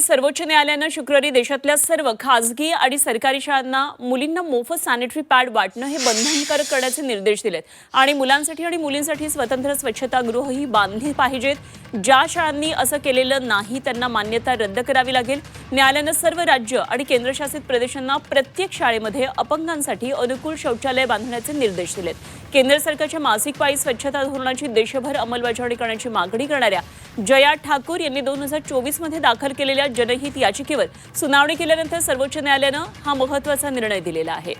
सर्वोच्च न्यायालयानं शुक्रवारी देशातल्या सर्व खासगी आणि सरकारी शाळांना मुलींना मोफत सॅनिटरी पॅड वाटणं हे बंधनकारक करण्याचे निर्देश दिलेत. आणि मुलांसाठी आणि मुलींसाठी स्वतंत्र स्वच्छतागृहही बांधली पाहिजेत. ज्या शाळांनी असं केलेलं नाही त्यांना मान्यता रद्द करावी लागेल. न्यायालयानं सर्व राज्य आणि केंद्रशासित प्रदेशांना प्रत्येक शाळेमध्ये अपंगांसाठी अनुकूल शौचालय बांधण्याचे निर्देश दिलेत. केंद्र सरकारच्या मासिक पाळी स्वच्छता धोरणाची देशभर अंमलबजावणी करण्याची मागणी करणाऱ्या जया ठाकूर यांनी दोन हजार चोवीसमध्ये दाखल केलेल्या जनहित याचिकेवर सुनावणी केल्यानंतर सर्वोच्च न्यायालयानं हा महत्त्वाचा निर्णय दिलेला आहे.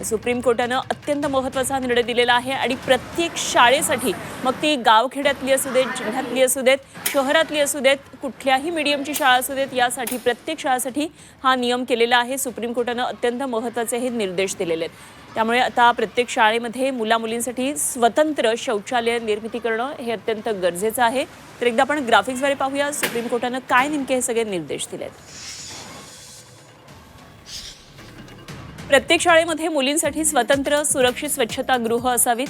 सुप्रीम कोर्टानं अत्यंत महत्त्वाचा निर्णय दिलेला आहे आणि प्रत्येक शाळेसाठी मग ती गावखेड्यातली असू देत जिल्ह्यातली असू देत शहरातली असू देत कुठल्याही मीडियमची शाळा असू देत यासाठी प्रत्येक शाळेसाठी हा नियम केलेला आहे. सुप्रीम कोर्टानं अत्यंत महत्त्वाचे हे निर्देश दिलेले आहेत. त्यामुळे आता प्रत्येक शाळेमध्ये मुला मुलींसाठी स्वतंत्र शौचालय निर्मिती करणं हे अत्यंत गरजेचं आहे. तर एकदा आपण ग्राफिक्सद्वारे पाहूया सुप्रीम कोर्टानं काय नेमके हे सगळे निर्देश दिलेत? प्रत्येक शाळेमध्ये मुलींसाठी स्वतंत्र सुरक्षित स्वच्छतागृह असावीत.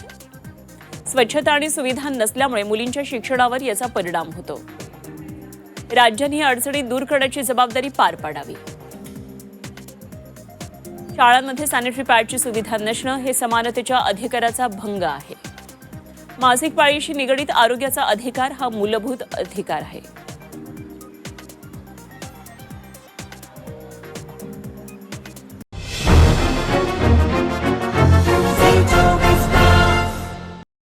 स्वच्छता आणि सुविधा नसल्यामुळे मुलींच्या शिक्षणावर याचा परिणाम होतो. राज्यांनी ही अडचणी दूर करण्याची जबाबदारी पार पाडावी. शाळांमध्ये सॅनिटरी पॅडची सुविधा नसणं हे समानतेच्या अधिकाराचा भंग आहे. मासिक पाळीशी निगडीत आरोग्याचा अधिकार हा मूलभूत अधिकार आहे.